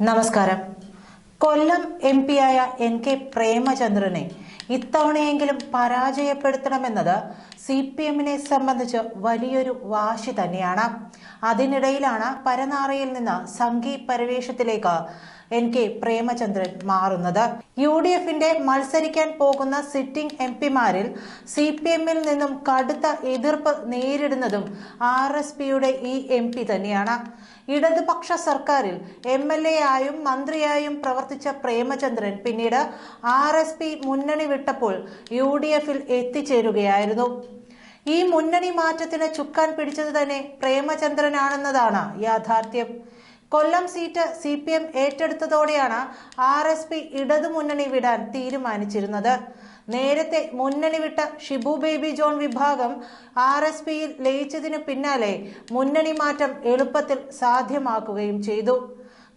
നമസ്കാരം. കൊല്ലം എം ആയ N K പ്രേമചന്ദ്രനെ ഇത്തവണയെങ്കിലും പരാജയപ്പെടുത്തണമെന്നത് സി പി എമ്മിനെ സംബന്ധിച്ച് വലിയൊരു വാശി തന്നെയാണ്. അതിനിടയിലാണ് പരനാറയിൽ നിന്ന് സംഘി പരിവേഷത്തിലേക്ക് എൻ കെ പ്രേമചന്ദ്രൻ മാറുന്നത്. യു ഡി എഫിന്റെ മത്സരിക്കാൻ പോകുന്ന സിറ്റിംഗ് എം പിമാരിൽ സി പി എമ്മിൽ നിന്നും കടുത്ത എതിർപ്പ് നേരിടുന്നതും ആർ എസ് പിയുടെ ഈ എം പി തന്നെയാണ്. ഇടതുപക്ഷ സർക്കാരിൽ എം എൽ എ ആയും മന്ത്രിയായും പ്രവർത്തിച്ച പ്രേമചന്ദ്രൻ പിന്നീട് ആർ എസ് പി മുന്നണി വിട്ടപ്പോൾ യു ഡി എഫിൽ എത്തിച്ചേരുകയായിരുന്നു. ഈ മുന്നണി മാറ്റത്തിന് ചുക്കാൻ പിടിച്ചത് തന്നെ പ്രേമചന്ദ്രനാണെന്നതാണ് യാഥാർത്ഥ്യം. Kollam seat C P M ഏറ്റെടുത്തതോടെയാണ് R S P ഇടതുമുന്നണി വിടാൻ തീരുമാനിച്ചിരുന്നത്. നേരത്തെ മുന്നണി വിട്ട ഷിബു ബേബി ജോൺ വിഭാഗം ആർ എസ് പിയിൽ ലയിച്ചതിനു പിന്നാലെ മുന്നണി മാറ്റം എളുപ്പത്തിൽ സാധ്യമാക്കുകയും ചെയ്തു.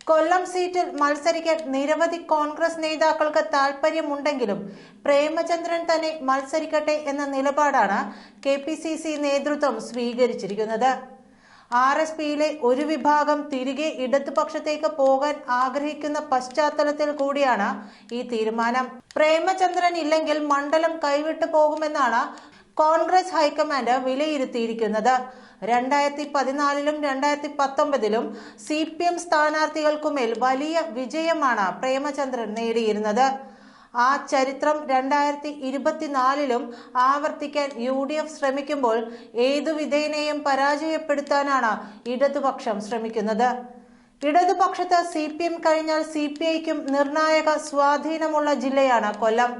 കൊല്ലം സീറ്റിൽ മത്സരിക്കാൻ നിരവധി കോൺഗ്രസ് നേതാക്കൾക്ക് താൽപ്പര്യമുണ്ടെങ്കിലും പ്രേമചന്ദ്രൻ തന്നെ മത്സരിക്കട്ടെ എന്ന നിലപാടാണ് കെ പി സി സി നേതൃത്വം സ്വീകരിച്ചിരിക്കുന്നത്. ആർ എസ് പിയിലെ ഒരു വിഭാഗം തിരികെ ഇടതുപക്ഷത്തേക്ക് പോകാൻ ആഗ്രഹിക്കുന്ന പശ്ചാത്തലത്തിൽ കൂടിയാണ് ഈ തീരുമാനം. പ്രേമചന്ദ്രൻ ഇല്ലെങ്കിൽ മണ്ഡലം കൈവിട്ടു പോകുമെന്നാണ് കോൺഗ്രസ് ഹൈക്കമാൻഡ് വിലയിരുത്തിയിരിക്കുന്നത്. രണ്ടായിരത്തി പതിനാലിലും രണ്ടായിരത്തി പത്തൊമ്പതിലും സി പി എം സ്ഥാനാർത്ഥികൾക്കുമേൽ വലിയ വിജയമാണ് പ്രേമചന്ദ്രൻ നേടിയിരുന്നത്. ആ ചരിത്രം രണ്ടായിരത്തി ഇരുപത്തിനാലിലും ആവർത്തിക്കാൻ യു ഡി എഫ് ശ്രമിക്കുമ്പോൾ ഏതു വിധേനയും പരാജയപ്പെടുത്താനാണ് ഇടതുപക്ഷം ശ്രമിക്കുന്നത്. ഇടതുപക്ഷത്ത് സി പി എം കഴിഞ്ഞാൽ സി പി ഐക്കും നിർണായക സ്വാധീനമുള്ള ജില്ലയാണ് കൊല്ലം.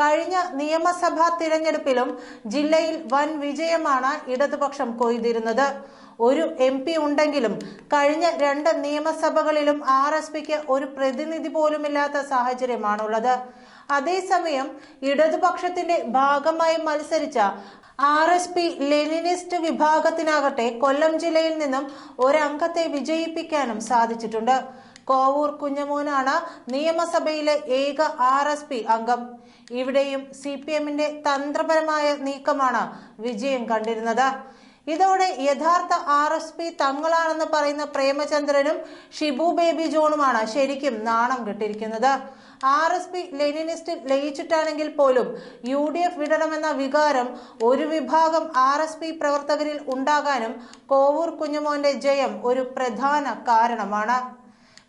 കഴിഞ്ഞ നിയമസഭാ തിരഞ്ഞെടുപ്പിലും ജില്ലയിൽ വൻ വിജയമാണ് ഇടതുപക്ഷം കൊയ്തിരുന്നത്. ഒരു എം പി ഉണ്ടെങ്കിലും കഴിഞ്ഞ രണ്ട് നിയമസഭകളിലും ആർ എസ് പിക്ക് ഒരു പ്രതിനിധി പോലുമില്ലാത്ത സാഹചര്യമാണുള്ളത്. അതേസമയം ഇടതുപക്ഷത്തിന്റെ ഭാഗമായി മത്സരിച്ച ആർ എസ് പി ലെനിനിസ്റ്റ് വിഭാഗത്തിനാകട്ടെ കൊല്ലം ജില്ലയിൽ നിന്നും ഒരംഗത്തെ വിജയിപ്പിക്കാനും സാധിച്ചിട്ടുണ്ട്. കോവൂർ കുഞ്ഞമോനാണ് നിയമസഭയിലെ ഏക ആർ എസ് പി അംഗം. ഇവിടെയും സി പി എമ്മിന്റെ തന്ത്രപരമായ നീക്കമാണ് വിജയം കണ്ടിരുന്നത്. ഇതോടെ യഥാർത്ഥ ആർ എസ് പി തങ്ങളാണെന്ന് പറയുന്ന പ്രേമചന്ദ്രനും ഷിബു ബേബി ജോണുമാണ് ശരിക്കും നാണം കെട്ടിരിക്കുന്നത്. ആർ എസ് പി ലെനിനിസ്റ്റ് ലയിച്ചിട്ടാണെങ്കിൽ പോലും യു ഡി എഫ് വിടണമെന്ന വികാരം ഒരു വിഭാഗം ആർ എസ് പി പ്രവർത്തകരിൽ ഉണ്ടാകാനും കോവൂർ കുഞ്ഞുമോന്റെ ജയം ഒരു പ്രധാന കാരണമാണ്.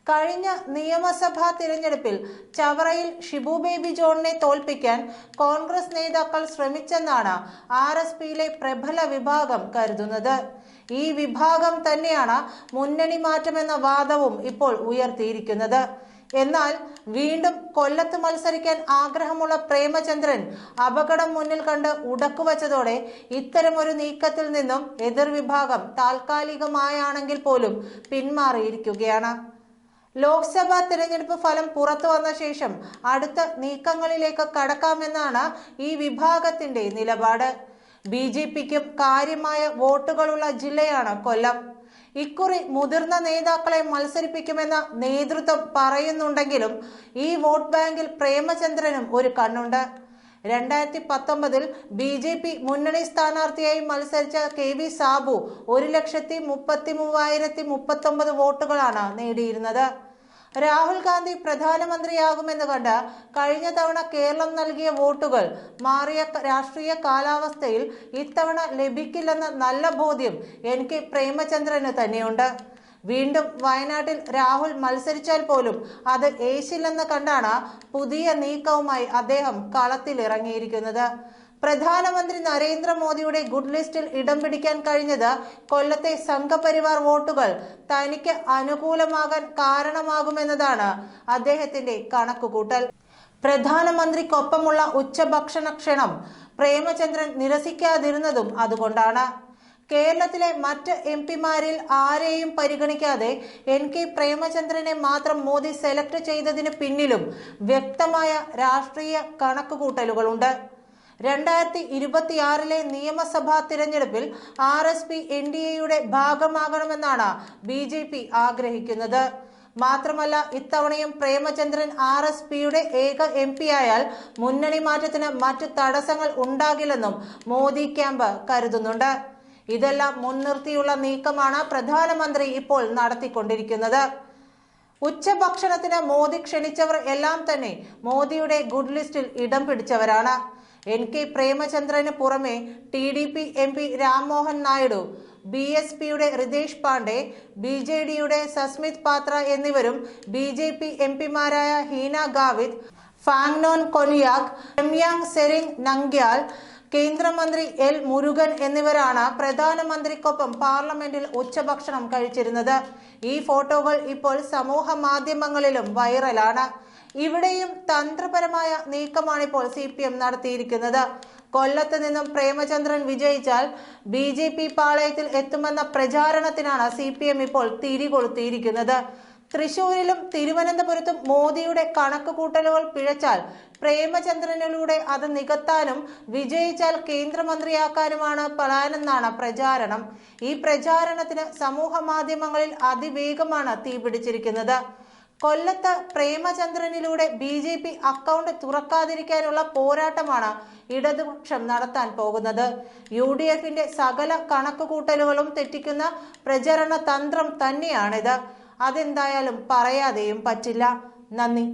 കഴിഞ്ഞ നിയമസഭാ തിരഞ്ഞെടുപ്പിൽ ചവറയിൽ ഷിബു ബേബി ജോണിനെ തോൽപ്പിക്കാൻ കോൺഗ്രസ് നേതാക്കൾ ശ്രമിച്ചെന്നാണ് ആർ എസ് പിയിലെ പ്രബല വിഭാഗം കരുതുന്നത്. ഈ വിഭാഗം തന്നെയാണ് മുന്നണി മാറ്റമെന്ന വാദവും ഇപ്പോൾ ഉയർത്തിയിരിക്കുന്നത്. എന്നാൽ വീണ്ടും കൊല്ലത്ത് മത്സരിക്കാൻ ആഗ്രഹമുള്ള പ്രേമചന്ദ്രൻ അപകടം മുന്നിൽ കണ്ട് ഉടക്കുവച്ചതോടെ ഇത്തരമൊരു നീക്കത്തിൽ നിന്നും എതിർവിഭാഗം താൽക്കാലികമായാണെങ്കിൽ പോലും പിന്മാറിയിരിക്കുകയാണ്. ലോക്സഭാ തിരഞ്ഞെടുപ്പ് ഫലം പുറത്തു വന്ന ശേഷം അടുത്ത നീക്കങ്ങളിലേക്ക് കടക്കാമെന്നാണ് ഈ വിഭാഗത്തിന്റെ നിലപാട്. ബി ജെ പിക്കും കാര്യമായ വോട്ടുകളുള്ള ജില്ലയാണ് കൊല്ലം. ഇക്കുറി മുതിർന്ന നേതാക്കളെ മത്സരിപ്പിക്കുമെന്ന നേതൃത്വം പറയുന്നുണ്ടെങ്കിലും ഈ വോട്ട് ബാങ്കിൽ പ്രേമചന്ദ്രനും ഒരു കണ്ണുണ്ട്. രണ്ടായിരത്തി പത്തൊമ്പതിൽ ബി ജെ പി മുന്നണി സ്ഥാനാർത്ഥിയായി മത്സരിച്ച കെ വി സാബു ഒരു ലക്ഷത്തി മുപ്പത്തി മൂവായിരത്തി മുപ്പത്തൊമ്പത് വോട്ടുകളാണ് നേടിയിരുന്നത്. രാഹുൽ ഗാന്ധി പ്രധാനമന്ത്രിയാകുമെന്ന് കണ്ട് കഴിഞ്ഞ തവണ കേരളം നൽകിയ വോട്ടുകൾ മാറിയ രാഷ്ട്രീയ കാലാവസ്ഥയിൽ ഇത്തവണ ലഭിക്കില്ലെന്ന നല്ല ബോധ്യം എനിക്ക് പ്രേമചന്ദ്രന് തന്നെയുണ്ട്. വീണ്ടും വയനാട്ടിൽ രാഹുൽ മത്സരിച്ചാൽ പോലും അത് ഏശില്ലെന്ന് കണ്ടാണ് പുതിയ നീക്കവുമായി അദ്ദേഹം കളത്തിലിറങ്ങിയിരിക്കുന്നത്. പ്രധാനമന്ത്രി നരേന്ദ്രമോദിയുടെ ഗുഡ് ലിസ്റ്റിൽ ഇടം പിടിക്കാൻ കഴിഞ്ഞത് കൊല്ലത്തെ സംഘപരിവാർ വോട്ടുകൾ തനിക്ക് അനുകൂലമാകാൻ കാരണമാകുമെന്നതാണ് അദ്ദേഹത്തിന്റെ കണക്കുകൂട്ടൽ. പ്രധാനമന്ത്രിക്കൊപ്പമുള്ള ഉച്ചഭക്ഷണ ക്ഷണം പ്രേമചന്ദ്രൻ നിരസിക്കാതിരുന്നതും അതുകൊണ്ടാണ്. കേരളത്തിലെ മറ്റ് എം പിമാരിൽ ആരെയും പരിഗണിക്കാതെ എൻ കെ പ്രേമചന്ദ്രനെ മാത്രം മോദി സെലക്ട് ചെയ്തതിന് പിന്നിലും വ്യക്തമായ രാഷ്ട്രീയ കണക്കുകൂട്ടലുകളുണ്ട്. രണ്ടായിരത്തി ഇരുപത്തിയാറിലെ നിയമസഭാ തിരഞ്ഞെടുപ്പിൽ R S P N D എയുടെ ഭാഗമാകണമെന്നാണ് ബി ജെ പി ആഗ്രഹിക്കുന്നത്. മാത്രമല്ല ഇത്തവണയും പ്രേമചന്ദ്രൻ ആർ എസ് പിയുടെ ഏക എം പി ആയാൽ മുന്നണി മാറ്റത്തിന് മറ്റ് തടസ്സങ്ങൾ ഉണ്ടാകില്ലെന്നും മോദി ക്യാമ്പ് കരുതുന്നുണ്ട്. ഇതെല്ലാം മുൻനിർത്തിയുള്ള നീക്കമാണ് പ്രധാനമന്ത്രി ഇപ്പോൾ നടത്തിക്കൊണ്ടിരിക്കുന്നത്. ഉച്ചഭക്ഷണത്തിന് മോദി ക്ഷണിച്ചവർ എല്ലാം തന്നെ മോദിയുടെ ഗുഡ് ലിസ്റ്റിൽ ഇടം പിടിച്ചവരാണ്. എൻ കെ പ്രേമചന്ദ്രന് പുറമെ T D P M P Rammohan Naidu B S പിയുടെ റിതേഷ് പാണ്ഡെ ബി ജെ ഡിയുടെ സസ്മിത് പാത്ര എന്നിവരും ബി ജെ പി എം പിമാരായ ഹീന ഗാവിദ് ഫാങ്നോൻ കൊലിയാക് എംയാങ് സെറിംഗ് നങ്ക്യാൽ കേന്ദ്രമന്ത്രി എൽ മുരുകൻ എന്നിവരാണ് പ്രധാനമന്ത്രിക്കൊപ്പം പാർലമെന്റിൽ ഉച്ചഭക്ഷണം കഴിച്ചിരുന്നത്. ഈ ഫോട്ടോകൾ ഇപ്പോൾ സമൂഹ മാധ്യമങ്ങളിലും വൈറലാണ്. ഇവിടെയും തന്ത്രപരമായ നീക്കമാണിപ്പോൾ സി പി എം നടത്തിയിരിക്കുന്നത്. കൊല്ലത്ത് നിന്നും പ്രേമചന്ദ്രൻ വിജയിച്ചാൽ ബി ജെ പി പാളയത്തിൽ എത്തുമെന്ന പ്രചാരണത്തിനാണ് സി പി എം ഇപ്പോൾ തിരികൊളുത്തിയിരിക്കുന്നത്. തൃശൂരിലും തിരുവനന്തപുരത്തും മോദിയുടെ കണക്ക് കൂട്ടലുകൾ പിഴച്ചാൽ പ്രേമചന്ദ്രനിലൂടെ അത് നികത്താനും വിജയിച്ചാൽ കേന്ദ്രമന്ത്രിയാക്കാനുമാണ് പ്ലാനെന്നാണ് പ്രചാരണം. ഈ പ്രചാരണത്തിന് സമൂഹ മാധ്യമങ്ങളിൽ അതിവേഗമാണ് തീപിടിച്ചിരിക്കുന്നത് കൊല്ലത്ത് പ്രേമചന്ദ്രനിലൂടെ ബി ജെ പി അക്കൗണ്ട് തുറക്കാതിരിക്കാനുള്ള പോരാട്ടമാണ് ഇടതുപക്ഷം നടത്താൻ പോകുന്നത്. യു ഡി എഫിന്റെ സകല കണക്കുകൂട്ടലുകളും തെറ്റിക്കുന്ന പ്രചരണ തന്ത്രം തന്നെയാണിത്. അതെന്തായാലും പറയാതെയും പറ്റില്ല. നന്ദി.